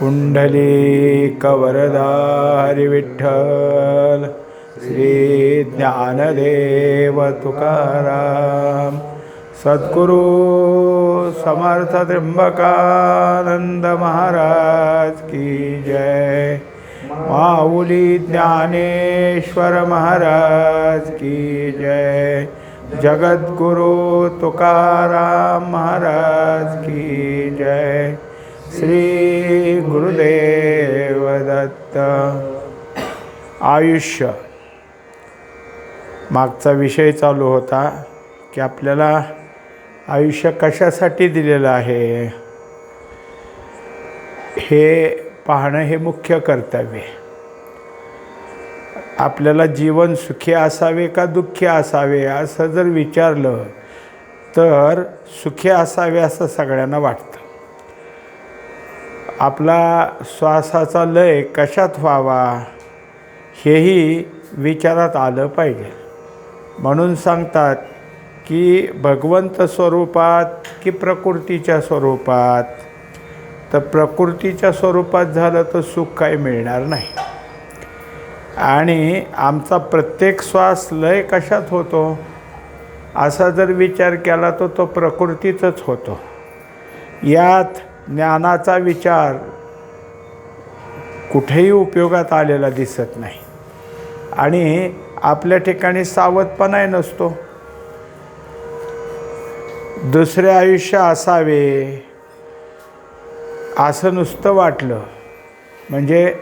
पुंडलीकवरदारि विठ्ठल श्री ज्ञानदेव तुकाराम सद्गुरु समर्थ त्र्यंबकानंद महाराज की जय। माऊली ज्ञानेश्वर महाराज की जय। जगद्गुरु तुकाराम महाराज की जय। श्री गुरुदेव दत्त आयुष्य. मागचा विषय चालू होता की आपल्याला आयुष्य कशासाठी दिलेलं आहे? हे पाहणं हे मुख्य कर्तव्य. आपल्याला जीवन सुखी असावे का दुःखी असावे असं जर विचारलं तर सुखी असावे असं सगळ्यांना वाटतं. आपला श्वासाचा लय कशात व्हावा हेही विचारात आलं पाहिजे. म्हणून सांगतात की भगवंत स्वरूपात की प्रकृतीच्या स्वरूपात? तर प्रकृतीच्या स्वरूपात झालं तर सुख काही मिळणार नाही. आणि आमचा प्रत्येक श्वास लय कशात होतो? असा जर विचार केला तर तो प्रकृतीतच होतो. यात ज्ञानाचा विचार कुठेही उपयोगात आलेला दिसत नाही. आणि आपल्या ठिकाणी सावधपणाही नसतो. दुसरे आयुष्य असावे असं नुसतं वाटलं. म्हणजे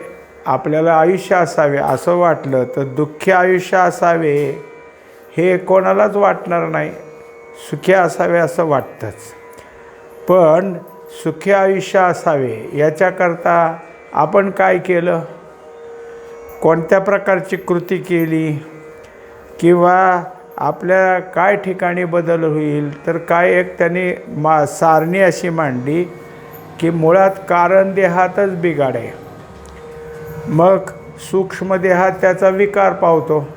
आपल्याला आयुष्य असावे असं वाटलं तर दुःखी आयुष्य असावे हे कोणालाच वाटणार नाही. सुखी असावे असं वाटतंच. पण सुखी आयुष्य असावे याच्याकरता आपण काय केलं? कोणत्या प्रकारची कृती केली? किंवा आपल्या काय ठिकाणी बदल होईल? तर काय एक त्यांनी मा सारणी अशी मांडली की मुळात कारण देहातच बिघाड आहे. मग सूक्ष्म देहात त्याचा विकार पावतो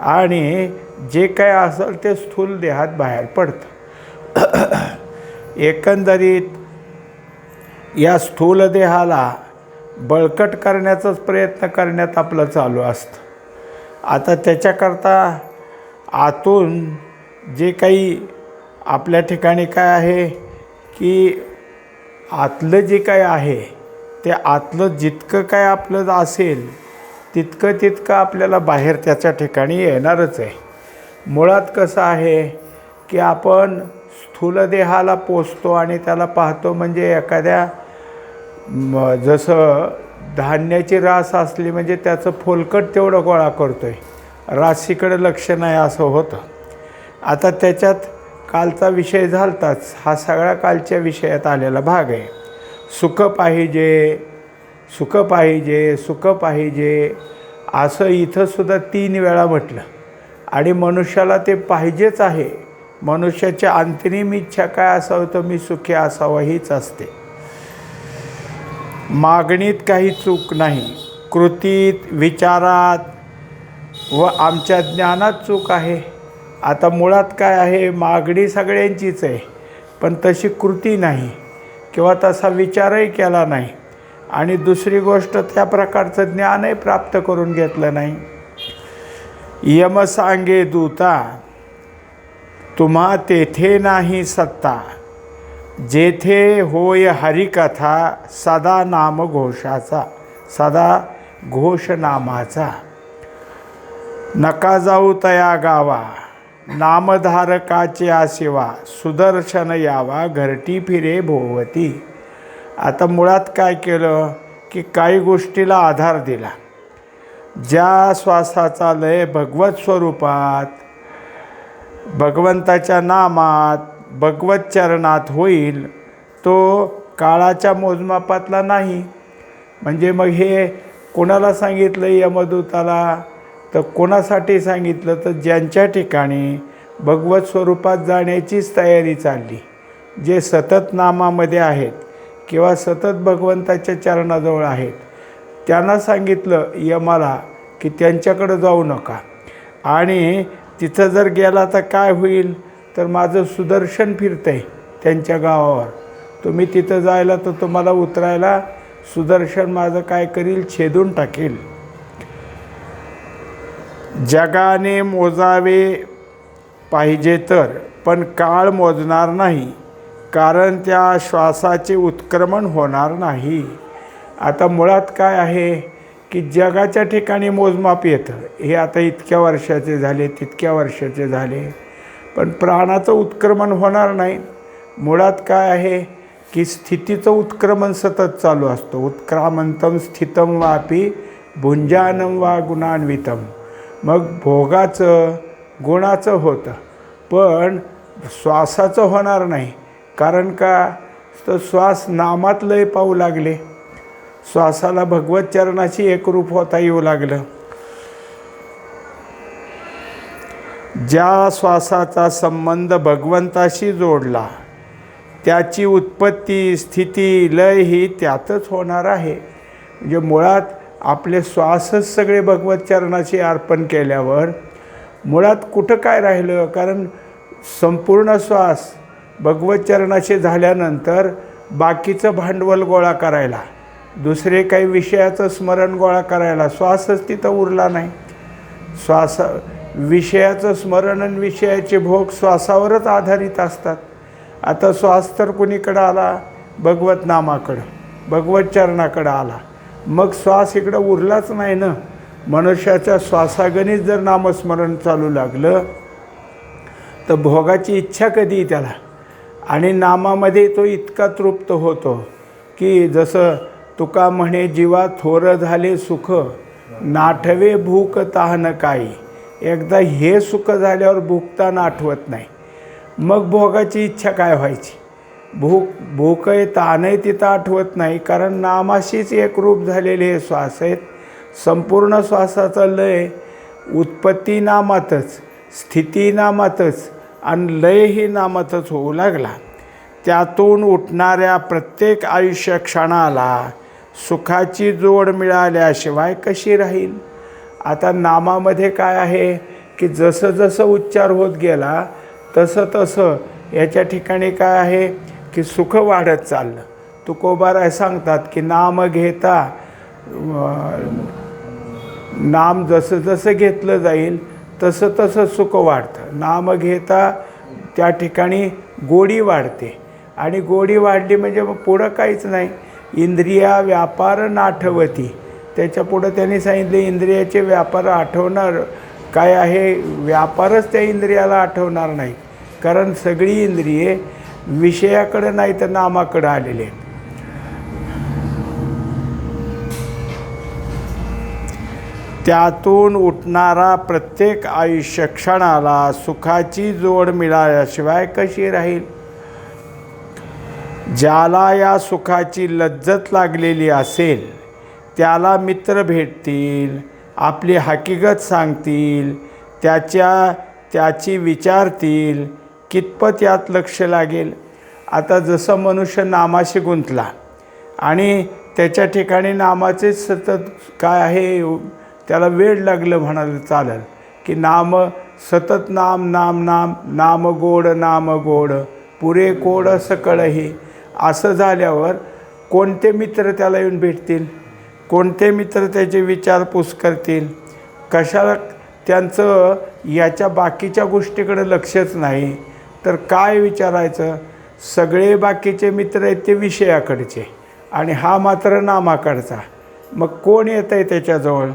आणि जे काय असेल ते स्थूल देहात बाहेर पडतं. एकंदरीत या स्थूल देहाला बळकट करण्याचाच प्रयत्न करण्यात आपलं चालू असतं. आता त्याच्याकरता आतून जे काही आपल्या ठिकाणी काय आहे की आतलं जे काय आहे ते आतलं जितकं काय आपलं असेल तितकं तितकं आपल्याला बाहेर त्याच्या ठिकाणी येणारच आहे. मुळात कसं आहे की आपण स्थूल देहाला पोचतो आणि त्याला पाहतो म्हणजे एखाद्या म जसं धान्याची रास असली म्हणजे त्याचं फोलकट तेवढं गोळा करतो आहे राशीकडे लक्ष नाही असं होतं. आता त्याच्यात कालचा विषय झालताच. हा सगळ्या कालच्या विषयात आलेला भाग आहे. सुख पाहिजे सुख पाहिजे सुख पाहिजे असं इथंसुद्धा तीन वेळा म्हटलं. आणि मनुष्याला ते पाहिजेच आहे. मनुष्याच्या अंतरिम इच्छा काय असावं तर मी सुखी असावं हीच असते. मागणीत काही चूक नाही. कृतीत विचारात व आमच्या ज्ञानात चूक आहे. आता मुळात काय आहे? मागणी सगळ्यांचीच आहे. पण तशी कृती नाही किंवा तसा विचारही केला नाही. आणि दुसरी गोष्ट त्या प्रकारचं ज्ञानही प्राप्त करून घेतलं नाही. यम सांगे दूता तुम्हा तेथे नाही सत्ता. जेथे होय हरिकथा सदा नाम घोषाचा सदा घोषनामाचा. नका जाऊ तया गावा नामधारकाचे आसेवा सुदर्शन यावा घरटी फिरे भोवती. आता मुळात काय केलं की काही गोष्टीला आधार दिला. ज्या श्वासाचा लय भगवत स्वरूपात भगवंताच्या नामात भगवत चरणात होईल तो काळाच्या मोजमापातला नाही. म्हणजे मग हे कोणाला सांगितलं यमदूताला? तर कोणासाठी सांगितलं? तर ज्यांच्या ठिकाणी भगवत स्वरूपात जाण्याचीच तयारी चालली जे सतत नामामध्ये आहेत किंवा सतत भगवंताच्या चरणाजवळ आहेत. त्यांना सांगितलं यमाला की त्यांच्याकडं जाऊ नका. आणि तिथं जर गेला तर काय होईल? तर माझं सुदर्शन फिरतं आहे त्यांच्या गावावर. तुम्ही तिथं जायला तर तुम्हाला उतरायला सुदर्शन माझं काय करील? छेदून टाकेल. जगाने मोजावे पाहिजे तर पण काळ मोजणार नाही कारण त्या श्वासाचे उत्क्रमण होणार नाही. आता मुळात काय आहे की जगाच्या ठिकाणी मोजमाप येतं. हे आता इतक्या वर्षाचे झाले तितक्या वर्षाचे झाले. पण प्राणाचं उत्क्रमण होणार नाही. मुळात काय आहे की स्थितीचं उत्क्रमण सतत चालू असतं. उत्क्रामंतम स्थितम वापी भुंजानम वा गुणान्वितम. मग भोगाचं गुणाचं होतं. पण श्वासाचं होणार नाही. कारण का? तर श्वास नामात लय पाहू लागले. श्वासाला भगवत चरणाशी एकरूप होता येऊ लागलं. ज्या श्वासाचा संबंध भगवंताशी जोडला त्याची उत्पत्ती स्थिती लय ही त्यातच होणार आहे. म्हणजे मुळात आपले श्वासच सगळे भगवतचरणाशी अर्पण केल्यावर मुळात कुठं काय राहिलं? कारण संपूर्ण श्वास भगवतचरणाशी झाल्यानंतर बाकीचं भांडवल गोळा करायला दुसरे काही विषयाचं स्मरण गोळा करायला श्वासच तिथं उरला नाही. श्वास विषयाचं स्मरण आणि विषयाचे भोग श्वासावरच आधारित असतात. आता श्वास तर कुणीकडं आला? भगवत नामाकडं भगवत चरणाकडं आला. मग श्वास इकडं उरलाच नाही ना? मनुष्याच्या श्वासागणित जर नामस्मरण चालू लागलं तर भोगाची इच्छा कधी त्याला? आणि नामामध्ये तो इतका तृप्त होतो की जसं तुका म्हणे जीवा थोरं झाले सुख नाठवे भूक ताहन काही. एकदा हे सुख झाल्यावर भूकताना आठवत नाही. मग भोगाची इच्छा काय व्हायची? भूक भूक आहे ताणही तिथं आठवत नाही कारण नामाशीच एकरूप झालेले हे श्वास आहेत. संपूर्ण श्वासाचं लय उत्पत्ती नामातच स्थिती नामातच आणि लयही नामातच होऊ लागला. त्यातून उठणाऱ्या प्रत्येक आयुष्य क्षणाला सुखाची जोड मिळाल्याशिवाय कशी राहील? आता नामामध्ये काय आहे की जसं जसं उच्चार होत गेला तसं तसं याच्या ठिकाणी काय आहे की सुख वाढत चाललं. तुकोबाराय सांगतात की नाम घेता नाम जसं जसं घेतलं जाईल तसं तसं सुख वाढतं. नाम घेता त्या ठिकाणी गोडी वाढते. आणि गोडी वाढली म्हणजे मग पुढं काहीच नाही. इंद्रिया व्यापार नाठवती. त्याच्या पुढं त्यांनी सांगितले इंद्रियाचे व्यापार आठवणार. काय आहे? व्यापारच त्या इंद्रियाला आठवणार नाही. कारण सगळी इंद्रिये विषयाकडं नाही तर नामाकडं आलेले आहेत. त्यातून उठणारा प्रत्येक आयुष्य क्षणाला सुखाची जोड मिळाल्याशिवाय कशी राहील? ज्याला या सुखाची लज्जत लागलेली असेल त्याला मित्र भेटतील आपली हकीकत सांगतील त्याच्या त्याची विचारतील कितपत यात लक्ष लागेल. आता जसं मनुष्य नामाशी गुंतला आणि त्याच्या ठिकाणी नामाचे सतत काय आहे त्याला वेळ लागलं म्हणाल चालेल की नाम सतत नाम नाम नाम नाम गोड नाम गोड पुरे कोड सकळही असं झाल्यावर कोणते मित्र त्याला येऊन भेटतील? कोणते मित्र त्याची विचारपूस करतील? कशाला त्यांचं याच्या बाकीच्या गोष्टीकडे लक्षच नाही. तर काय विचारायचं? सगळे बाकीचे मित्र आहेत ते विषयाकडचे आणि हा मात्र नामाकडचा. मग कोण येतं आहे त्याच्याजवळ?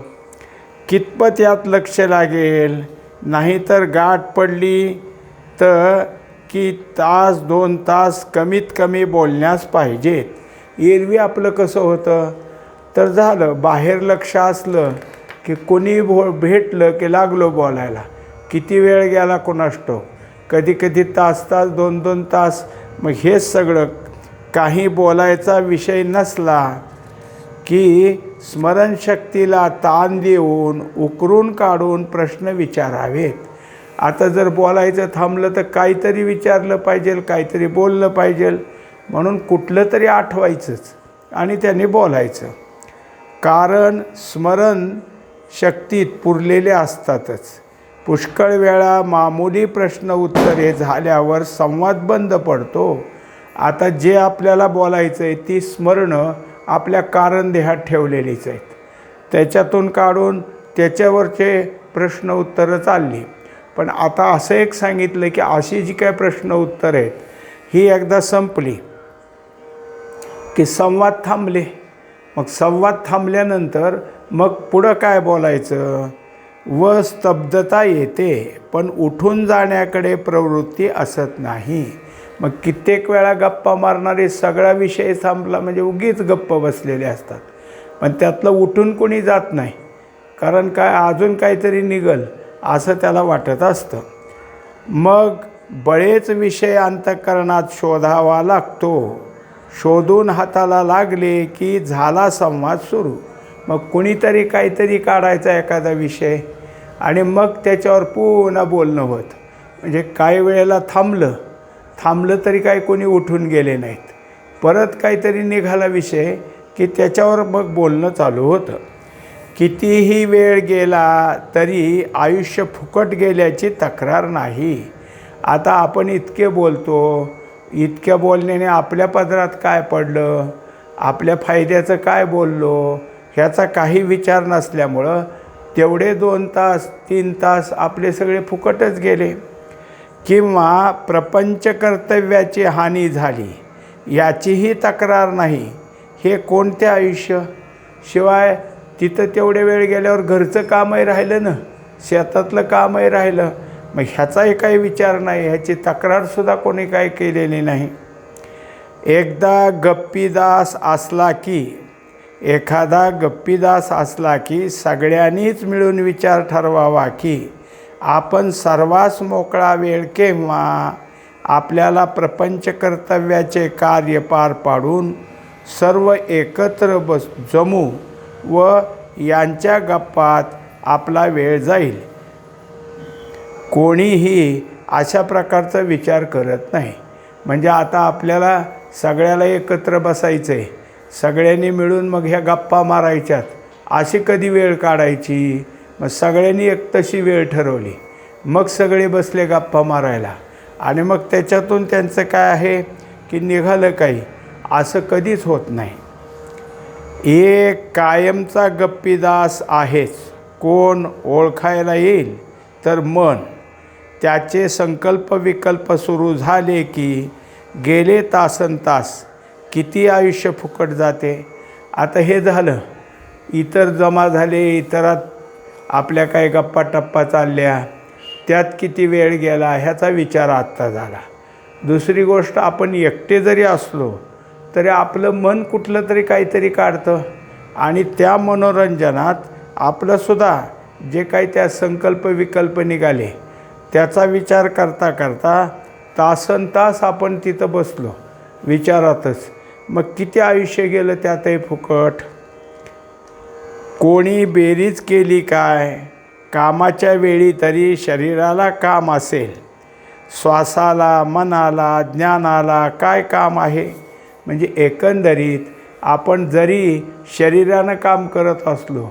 कितपत यात लक्ष लागेल? नाहीतर गाठ पडली तर की तास दोन तास कमीत कमी बोलण्यास पाहिजेत. एरवी आपलं कसं होतं? तर झालं बाहेर लक्ष असलं की कोणी भो भेटलं की लागलो बोलायला. किती वेळ गेला कोणाष्टो? कधी कधी तास तास दोन दोन तास. मग हेच सगळं काही बोलायचा विषय नसला की स्मरणशक्तीला ताण देऊन उकरून काढून प्रश्न विचारावेत. आता जर बोलायचं थांबलं तर काहीतरी विचारलं पाहिजे काहीतरी बोललं पाहिजे. म्हणून कुठलं तरी आठवायचंच आणि त्याने बोलायचं. कारण स्मरण शक्तीत पुरलेले असतातच. पुष्कळ वेळा मामूली प्रश्न उत्तरे झाल्यावर संवाद बंद पडतो. आता जे आपल्याला बोलायचं आहे ती स्मरणं आपल्या कारण देहात ठेवलेलीच आहेत. त्याच्यातून काढून त्याच्यावरचे प्रश्न उत्तरं चालली. पण आता असं एक सांगितलं की अशी जी काय प्रश्न उत्तर आहेत ही एकदा संपली. की संवाद थांबले. मग संवाद थांबल्यानंतर मग पुढं काय बोलायचं? व स्तब्धता येते पण उठून जाण्याकडे प्रवृत्ती असत नाही. मग कित्येक वेळा गप्पा मारणारे सगळा विषय थांबला म्हणजे उगीच गप्प बसलेले असतात. पण त्यातलं उठून कोणी जात नाही कारण काय अजून काहीतरी निघल असं त्याला वाटत असतं. मग बळेच विषय अंतःकरणात शोधावा लागतो. शोधून हाताला लागले की झाला संवाद सुरू. मग कुणीतरी काहीतरी काढायचा एखादा विषय आणि मग त्याच्यावर पुन्हा बोलणं होत. म्हणजे काही वेळेला थांबलं थांबलं तरी काही कोणी उठून गेले नाहीत. परत काहीतरी निघाला विषय की त्याच्यावर मग बोलणं चालू होतं. कितीही वेळ गेला तरी आयुष्य फुकट गेल्याची तक्रार नाही. आता आपण इतके बोलतो इतक्या बोलण्याने आपल्या पदरात काय पडलं? आपल्या फायद्याचं काय बोललो? ह्याचा काही विचार नसल्यामुळं तेवढे दोन तास तीन तास आपले सगळे फुकटच गेले. किंवा प्रपंच कर्तव्याची हानी झाली याचीही तक्रार नाही. हे कोणते आयुष्य? शिवाय तिथं तेवढे वेळ गेल्यावर घरचं कामही राहिलं ना? शेतातलं कामही राहिलं. मग ह्याचाही काही विचार नाही ह्याची तक्रारसुद्धा कोणी काय केलेली नाही. एकदा गप्पीदास असला की एखादा गप्पीदास असला की सगळ्यांनीच मिळून विचार ठरवावा की आपण सर्वांस मोकळा वेळ केव्हा आपल्याला प्रपंच कर्तव्याचे कार्य पार पाडून सर्व एकत्र बस जमू व यांच्या गप्पात आपला वेळ जाईल. कोणीही अशा प्रकारचा विचार करत नाही. म्हणजे आता आपल्याला सगळ्याला एकत्र बसायचं आहे सगळ्यांनी मिळून मग ह्या गप्पा मारायच्यात. अशी कधी वेळ काढायची? मग सगळ्यांनी एक तशी वेळ ठरवली. मग सगळे बसले गप्पा मारायला. आणि मग त्याच्यातून त्यांचं काय आहे? की निघालं काही. असं कधीच होत नाही. एक कायमचा गप्पीदास आहेच. कोण ओळखायला येईल? तर मन. त्याचे संकल्प विकल्प सुरू झाले की गेले तासन तास किती आयुष्य फुकट जाते. आता हे झालं. इतर जमा झाले इतरात आपल्या काही गप्पा टप्पा चालल्या. त्यात किती वेळ गेला ह्याचा विचार आत्ता झाला. दुसरी गोष्ट आपण एकटे जरी असलो तरी आपलं मन कुठलं तरी काहीतरी काढतं. आणि त्या मनोरंजनात आपलंसुद्धा जे काही त्या संकल्प विकल्प निघाले त्याचा विचार करता करता तासन तास आपण तिथं बसलो विचारातच. मग किती आयुष्य गेलं त्यातही फुकट? कोणी बेरीज केली काय? कामाच्या वेळी तरी शरीराला काम असेल. श्वासाला मनाला ज्ञानाला काय काम आहे? म्हणजे एकंदरीत आपण जरी शरीरानं काम करत असलो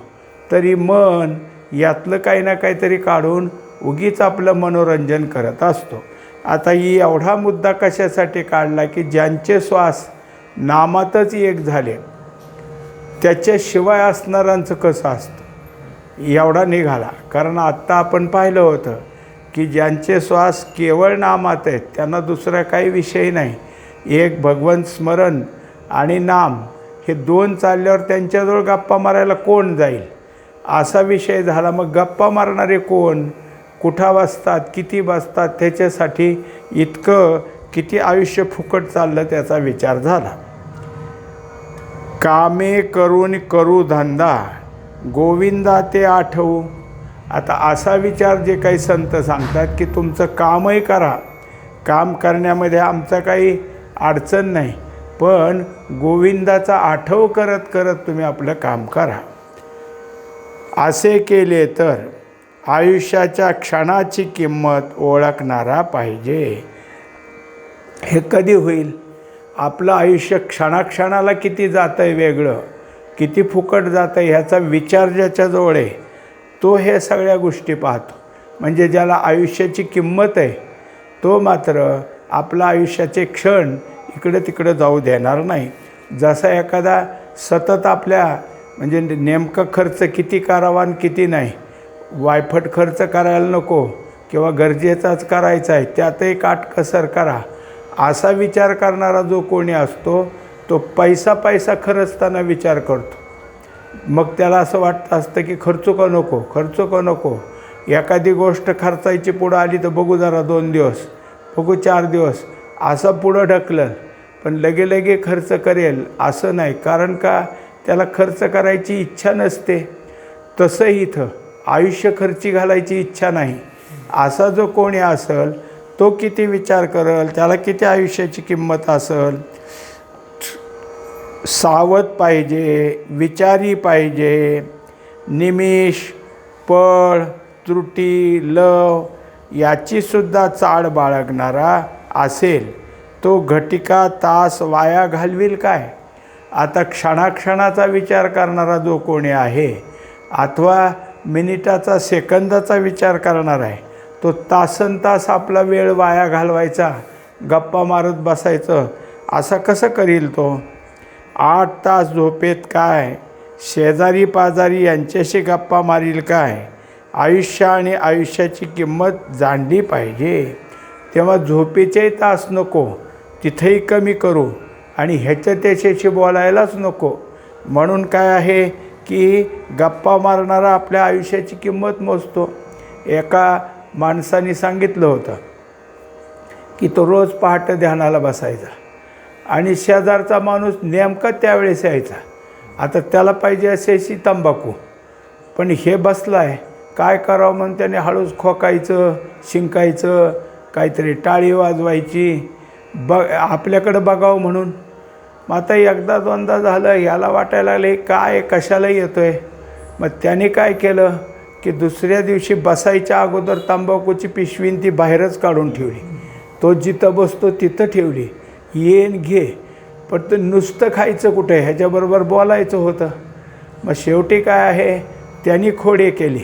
तरी मन यातलं काही ना काहीतरी काढून उगीच आपलं मनोरंजन करत असतो. आता ही एवढा मुद्दा कशासाठी काढला की ज्यांचे श्वास नामातच एक झाले त्याच्याशिवाय असणाऱ्यांचं कसं असतं? एवढा निघाला. कारण आत्ता आपण पाहिलं होतं की ज्यांचे श्वास केवळ नामात आहेत त्यांना दुसरा काही विषय नाही. एक भगवंत स्मरण आणि नाम हे दोन चालल्यावर त्यांच्याजवळ गप्पा मारायला कोण जाईल? असा विषय झाला. मग गप्पा मारणारे कोण? कुठं बसतात किती बसतात त्याच्यासाठी इतकं किती आयुष्य फुकट चाललं त्याचा विचार झाला. कामे करून करू धंदा गोविंदा ते आठवू. आता असा विचार जे काही संत सांगतात की तुमचं कामही करा. काम करण्यामध्ये आमचं काही अडचण नाही पण गोविंदाचा आठव करत करत तुम्ही आपलं काम करा. असे केले तर आयुष्याच्या क्षणाची किंमत ओळखणारा पाहिजे. हे कधी होईल? आपलं आयुष्य क्षणाक्षणाला किती जातं आहे वेगळं? किती फुकट जातं आहे ह्याचा विचार ज्याच्याजवळ आहे तो हे सगळ्या गोष्टी पाहतो. म्हणजे ज्याला आयुष्याची किंमत आहे तो मात्र आपला आयुष्याचे क्षण इकडं तिकडं जाऊ देणार नाही. जसा एखादा सतत आपल्या म्हणजे नेमकं खर्च किती करावा आणि किती नाही वायफट खर्च करायला नको किंवा गरजेचाच करायचा आहे त्यातही काटकसर करा. असा विचार करणारा जो कोणी असतो तो पैसा पैसा खर्चताना विचार करतो. मग त्याला असं वाटतं असतं की खर्च का नको खर्च का नको? एखादी गोष्ट खर्चायची पुढं आली तर बघू जरा दोन दिवस बघू चार दिवस असं पुढं ढकलं पण लगे लगे खर्च करेल असं नाही. कारण का? त्याला खर्च करायची इच्छा नसते. तसंही इथं आयुष्य खर्ची घालायची इच्छा नाही. असा जो कोणी असेल तो किती विचार करेल त्याला किती आयुष्याची किंमत असेल? सावध पाहिजे विचारी पाहिजे. निमिष पळ त्रुटी लव याचीसुद्धा चाळ बाळगणारा असेल तो घटिका तास वाया घालविल काय? आता क्षणाक्षणाचा विचार करणारा जो कोणी आहे अथवा मिनिटाचा सेकंदाचा विचार करणार आहे. तो तासन तास आपला वेळ वाया घालवायचा गप्पा मारत बसायचं असं कसं करील तो? आठ तास झोपेत काय? शेजारी पाजारी यांच्याशी गप्पा मारील काय? आयुष्य आणि आयुष्याची किंमत जाणली पाहिजे. तेव्हा झोपेचेही तास नको तिथेही कमी करू आणि ह्याच्या त्याच्याशी बोलायलाच नको. म्हणून काय आहे? की गप्पा मारणारा आपल्या आयुष्याची किंमत मोजतो. एका माणसाने सांगितलं होतं की तो रोज पहाटे ध्यानाला बसायचा आणि शेजारचा माणूस नेमका त्यावेळेस यायचा. आता त्याला पाहिजे अशी तंबाखू. पण हे बसलं आहे काय करावं म्हणून त्याने हळूच खोकायचं शिंकायचं काहीतरी टाळी वाजवायची ब आपल्याकडं बघावं म्हणून मग आता एकदा दोनदा झालं याला वाटायला लागलं काय कशाला येतो आहे मग त्याने काय केलं की दुसऱ्या दिवशी बसायच्या अगोदर तंबाखूची पिशवीन ती बाहेरच काढून ठेवली. तो जिथं बसतो तिथं ठेवली. येन घे पण ते नुसतं खायचं कुठे? ह्याच्याबरोबर बोलायचं होतं. मग शेवटी काय आहे? त्यांनी खोडे केली.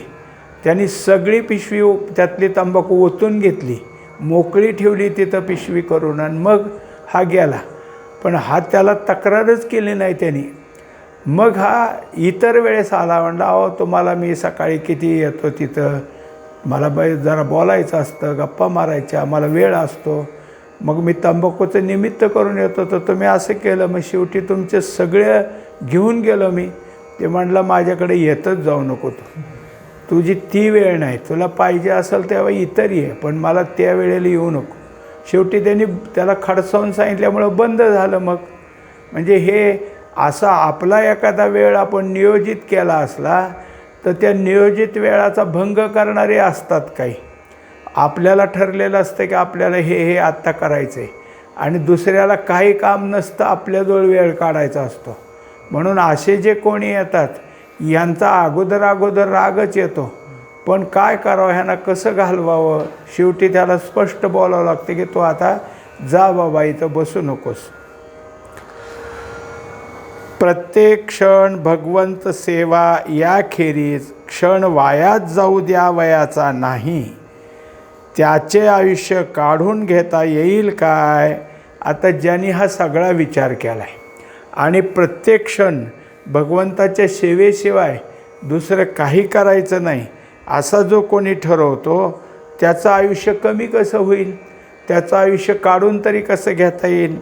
त्यांनी सगळी पिशवी त्यातली तंबाखू ओतून घेतली. मोकळी ठेवली तिथं पिशवी करून आणि मग हा गेला. पण हा त्याला तक्रारच केली नाही त्यांनी. मग हा इतर वेळेस आला म्हणला अहो तुम्हाला मी सकाळी किती येतो तिथं? मला बाई जरा बोलायचं असतं गप्पा मारायच्या मला वेळ असतो. मग मी तंबाखूचं निमित्त करून येतो तर तुम्ही असं केलं मग शेवटी तुमचे सगळे घेऊन गेलो मी. ते म्हणलं माझ्याकडे येतच जाऊ नको तू. तुझी ती वेळ नाही. तुला पाहिजे असेल तेव्हा इतर ये पण मला त्या वेळेला येऊ नको. शेवटी त्यांनी त्याला खडसावून सांगितल्यामुळं बंद झालं मग. म्हणजे हे असा आपला एखादा वेळ आपण नियोजित केला असला तर त्या नियोजित वेळाचा भंग करणारे असतात काही. आपल्याला ठरलेलं असतं की आपल्याला हे हे आत्ता करायचं आहे आणि दुसऱ्याला काही काम नसतं आपल्याजवळ वेळ काढायचा असतो. म्हणून असे जे कोणी येतात यांचा अगोदर अगोदर रागच येतो. पण काय करावं ह्यांना कसं घालवावं? शेवटी त्याला स्पष्ट बोलावं लागतं की तो आता जा बाबा इथं बसू नकोस. प्रत्येक क्षण भगवंत सेवा याखेरीज क्षण वायात जाऊ द्यावयाचा नाही. त्याचे आयुष्य काढून घेता येईल काय? आता ज्यांनी हा सगळा विचार केला आहे आणि प्रत्येक क्षण भगवंताच्या सेवेशिवाय दुसरं काही करायचं नाही. असा जो कोणी ठरवतो त्याचं आयुष्य कमी कसं होईल? त्याचं आयुष्य काढून तरी कसं घेता येईल?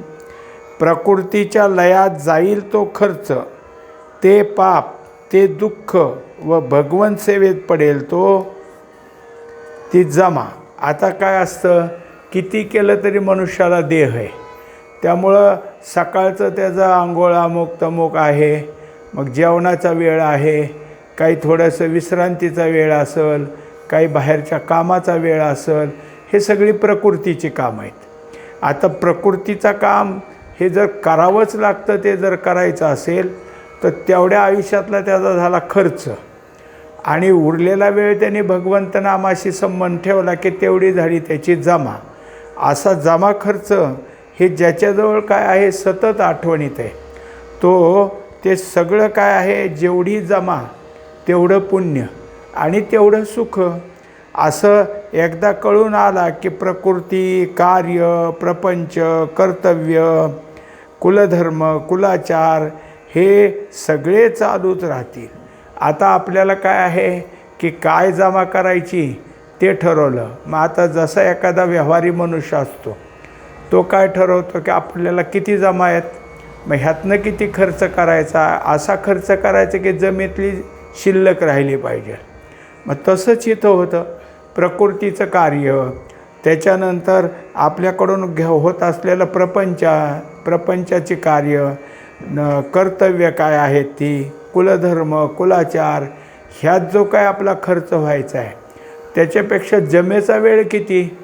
प्रकृतीच्या लयात जाईल तो खर्च. ते पाप ते दुःख व भगवंत सेवेत पडेल तो ती जमा. आता काय असतं? किती केलं तरी मनुष्याला देह आहे. त्यामुळं सकाळचं त्याचा आंघोळ अमुक तमुक आहे. मग जेवणाचा वेळ आहे. काही थोडंसं विश्रांतीचा वेळ असेल काही बाहेरच्या कामाचा वेळ असेल हे सगळी प्रकृतीची काम आहेत. आता प्रकृतीचं काम हे जर करावंच लागतं ते जर करायचं असेल तर तेवढ्या आयुष्यातला त्याचा झाला खर्च. आणि उरलेला वेळ त्यांनी भगवंत नामाशी संबंध ठेवला की तेवढी झाली त्याची जमा. असा जमा खर्च हे ज्याच्याजवळ काय आहे सतत आठवणीत आहे. तो ते सगळं काय आहे जेवढी जमा तेवढं पुण्य आणि तेवढं सुख. असं एकदा कळून आला की प्रकृती कार्य प्रपंच कर्तव्य कुलधर्म कुलाचार हे सगळे चालूच राहतील. आता आपल्याला काय आहे की काय जमा करायची ते ठरवलं. मग आता जसा एखादा व्यवहारी मनुष्य असतो तो काय ठरवतो की आपल्याला किती जमा आहेत? मग ह्यातनं किती खर्च करायचा? असा खर्च करायचा की जमेतली शिल्लक राहिली पाहिजे. मग तसंच इथं होतं. प्रकृतीचं कार्य त्याच्यानंतर आपल्याकडून घ्या होत असलेलं प्रपंच प्रपंचाचे कार्य न कर्तव्य काय आहेत ती कुलधर्म कुलाचार ह्यात जो काय आपला खर्च व्हायचा आहे त्याच्यापेक्षा जमेचा वेळ किती?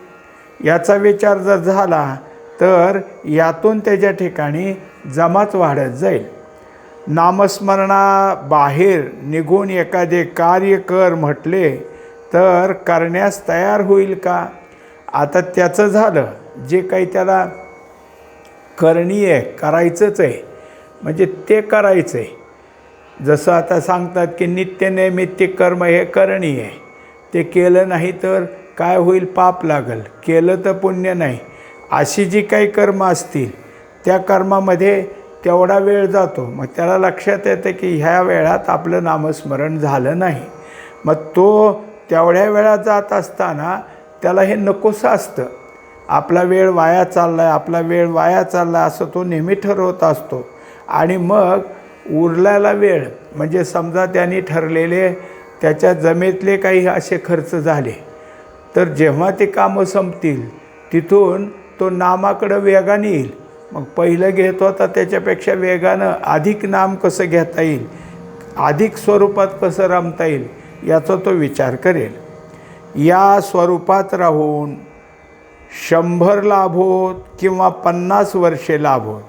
याचा विचार जर झाला तर यातून त्याच्या ठिकाणी जमाच वाढत जाईल. नामस्मरणाबाहेर निघून एखादे कार्य कर म्हटले तर करण्यास तयार होईल का? आता त्याचं झालं. जे काही त्याला करणीय आहे करायचंच आहे. म्हणजे ते करायचं आहे जसं आता सांगतात की नित्यनैमित्तिक कर्म हे करणीय आहे. ते केलं नाही तर काय होईल? पाप लागल. केलं तर पुण्य नाही. अशी जी काही कर्म असतील त्या कर्मामध्ये तेवढा वेळ जातो. मग त्याला लक्षात येतं की ह्या वेळात आपलं नामस्मरण झालं नाही. मग तो तेवढ्या वेळात जात असताना त्याला हे नकोसं असतं. आपला वेळ वाया चालला आहे आपला वेळ वाया चालला आहे असं तो नेहमी ठरवत असतो. आणि मग उरलेला वेळ म्हणजे समजा त्यांनी ठरलेले त्याच्या जमेतले काही असे खर्च झाले. तर जेव्हा ते कामं संपतील तिथून तो नामाकडं वेगाने येईल. मग पहिलं घेतो तर त्याच्यापेक्षा वेगानं अधिक नाम कसं घेता येईल? अधिक स्वरूपात कसं रमता येईल? याचा तो विचार करेल. या स्वरूपात राहून शंभर लाभ होत किंवा पन्नास वर्षे लाभ होत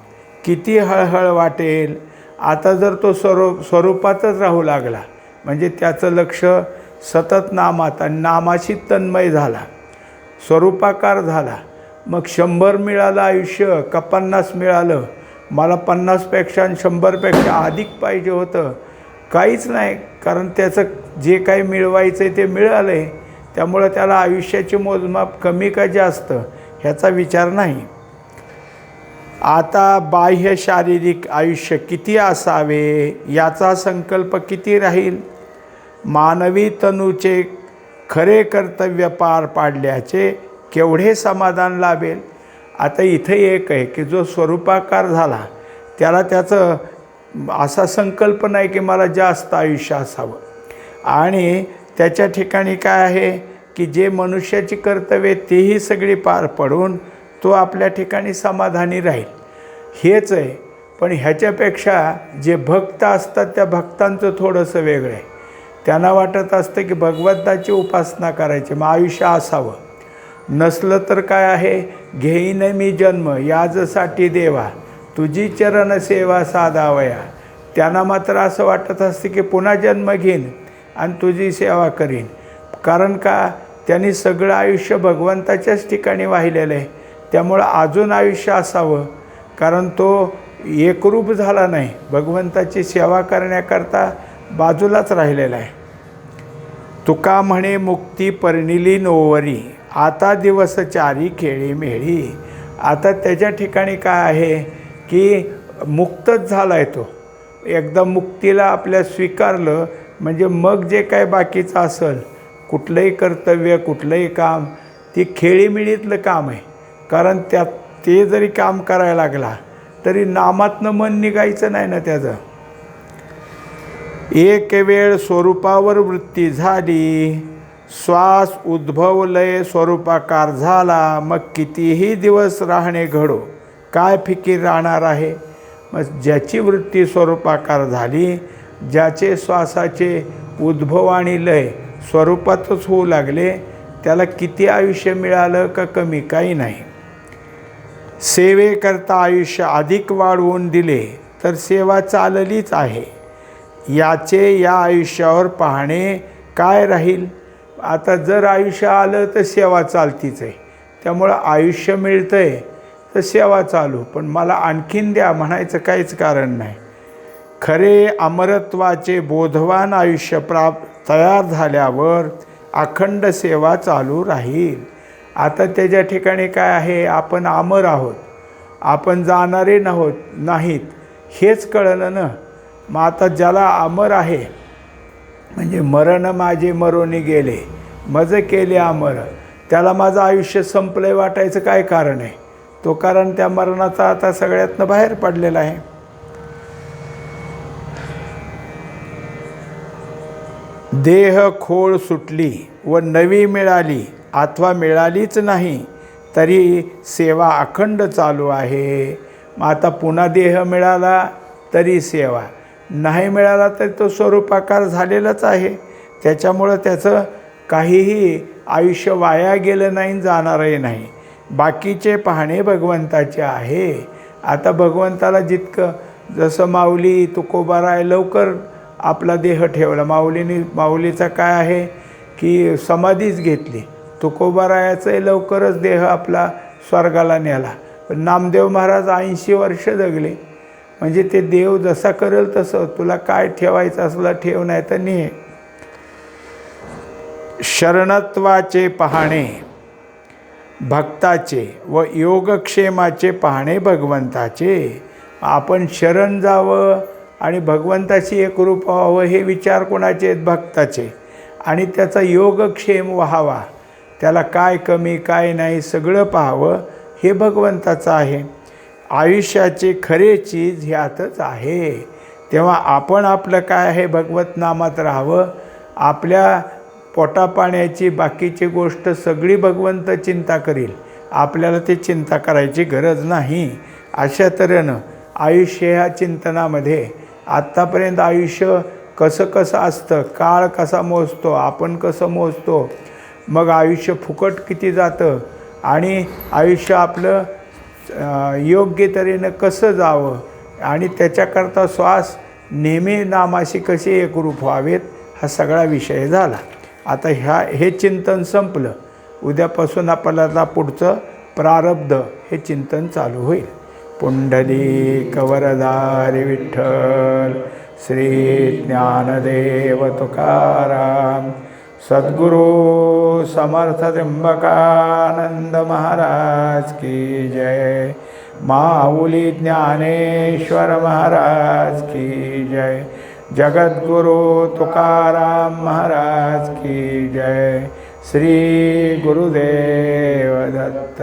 किती हळहळ वाटेल? आता जर तो स्वरूप स्वरूपातच राहू लागला म्हणजे त्याचं लक्ष सतत नामात आणि नामाशी तन्मय झाला स्वरूपाकार झाला मग शंभर मिळालं आयुष्य का पन्नास मिळालं? मला पन्नासपेक्षा आणि शंभरपेक्षा अधिक पाहिजे होतं. काहीच नाही कारण त्याचं जे काही मिळवायचं आहे ते मिळालं आहे त्यामुळं त्याला आयुष्याची मोजमाप कमी का जास्त ह्याचा विचार नाही. आता बाह्य शारीरिक आयुष्य किती असावे याचा संकल्प किती राहील? मानवी तनूचे खरे कर्तव्य पार पाडल्याचे केवढे समाधान लाभेल? आता इथं एक आहे की जो स्वरूपाकार झाला त्याला त्याचं असा संकल्प नाही की मला जास्त आयुष्य असावं. आणि त्याच्या ठिकाणी काय आहे की जे मनुष्याची कर्तव्ये तेही सगळी पार पडून तो आपल्या ठिकाणी समाधानी राहील. हेच आहे. पण ह्याच्यापेक्षा जे भक्त असतात त्या भक्तांचं थोडंसं वेगळं आहे. त्यांना वाटत असतं की भगवंताची उपासना करायची मग आयुष्य असावं. नसलं तर काय आहे? घेईन मी जन्म याजसाठी देवा. तुझी चरण सेवा साधावया. त्यांना मात्र असं वाटत असते की पुन्हा जन्म घेईन आणि तुझी सेवा करीन. कारण का? त्यांनी सगळं आयुष्य भगवंताच्याच ठिकाणी वाहिलेलं आहे. त्यामुळं अजून आयुष्य असावं. कारण तो एकरूप झाला नाही. भगवंताची सेवा करण्याकरता बाजूलाच राहिलेला आहे. तुका म्हणे मुक्ती पर्णिली नोवरी. आता दिवस चारी खेळी मेळी. आता त्याच्या ठिकाणी काय आहे की मुक्तच झाला आहे तो. एकदा मुक्तीला आपल्या स्वीकारलं म्हणजे मग जे काय बाकीचं असेल कुठलंही कर्तव्य कुठलंही काम ती खेळीमिळीतलं काम आहे. कारण त्यात ते जरी काम करायला लागला तरी नामातनं मन निघायचं नाही ना त्याचं. एक वेळ स्वरूपावर वृत्ती झाली. श्वास उद्भवलय स्वरूपाकार झाला मग कितीही दिवस राहणे घडो काय फिकीर राहणार आहे? मग ज्याची वृत्ती स्वरूपाकार झाली ज्याचे श्वासाचे उद्भव आणि लय स्वरूपातच होऊ लागले त्याला किती आयुष्य मिळालं का कमी काही नाही. सेवेकरता आयुष्य अधिक वाढवून दिले तर सेवा चाललीच आहे. याचे या आयुष्यावर पाहणे काय राहील? आता जर आयुष्य आलं तर सेवा चालतीच आहे. त्यामुळं आयुष्य मिळतं आहे तर सेवा चालू. पण मला आणखीन द्या म्हणायचं काहीच कारण नाही. खरे अमरत्वाचे बोधवान आयुष्य प्राप्त तयार झाल्यावर अखंड सेवा चालू राहील. आता त्याच्या ठिकाणी काय आहे? आपण अमर आहोत. आपण जाणारे नहोत नाहीत. हेच कळलं ना? मग आता ज्याला अमर आहे म्हणजे मरण माझे मरोनी गेले. मज केले अमर त्याला माझं आयुष्य संपलंय वाटायचं काय कारण आहे? तो कारण त्या मरणाचा आता सगळ्यातनं बाहेर पडलेला आहे. देह खोळ सुटली व नवी मिळाली. अथवा मिळालीच नाही. तरी सेवा अखंड चालू आहे. मग आता पुन्हा देह मिळाला तरी सेवा. नाही मिळाला तरी तो स्वरूपाकार झालेलाच आहे. त्याच्यामुळं त्याचं काहीही आयुष्य वाया गेलं नाही जाणारही नाही. बाकीचे पाहणे भगवंताचे आहे. आता भगवंताला जितकं जसं माऊली तुकोबाराय लवकर आपला देह ठेवला. माऊलीने माऊलीचा काय आहे की समाधीच घेतली. तुकोबारायाचाही लवकरच देह आपला स्वर्गाला नेला पण नामदेव महाराज ऐंशी वर्ष जगले. म्हणजे ते देव जसा करेल तसं तुला काय ठेवायचं असला ठेव नाही तर ने. शरणत्वाचे पाहणे भक्ताचे व योगक्षेमाचे पाहणे भगवंताचे. आपण शरण जावं आणि भगवंताशी एकरूप व्हावं हे विचार कोणाचे आहेत? भक्ताचे. आणि त्याचा योगक्षेम व्हावा. त्याला काय कमी काय नाही सगळं पाहावं हे भगवंताचं आहे. आयुष्याचे खरे चीज ह्यातच आहे. तेव्हा आपण आपलं काय आहे भगवत नामात राहावं? आपल्या पोटापाण्याची बाकीची गोष्ट सगळी भगवंत चिंता करील. आपल्याला ती चिंता करायची गरज नाही. अशा तऱ्हेनं आयुष्य ह्या चिंतनामध्ये आत्तापर्यंत आयुष्य कसं कसं असतं काळ कसा मोजतो आपण कसं मोजतो मग आयुष्य फुकट किती जातं आणि आयुष्य आपलं योग्य तऱ्हेनं कसं जावं आणि त्याच्याकरता श्वास नेहमी नामाशी कसे एकरूप व्हावेत हा सगळा विषय झाला. आता ह्या हे चिंतन संपलं. उद्यापासून आपल्याला पुढचं प्रारब्ध हे चिंतन चालू होईल. पुंडली कवरदारी विठ्ठल श्री ज्ञानदेव तुकाराम. सद्गुरु समर्थ त्र्यंबकानंद महाराज की जय। माऊली ज्ञानेश्वर महाराज की जय। जगद्गुरु तुकाराम महाराज की जय। श्री गुरुदेव दत्त।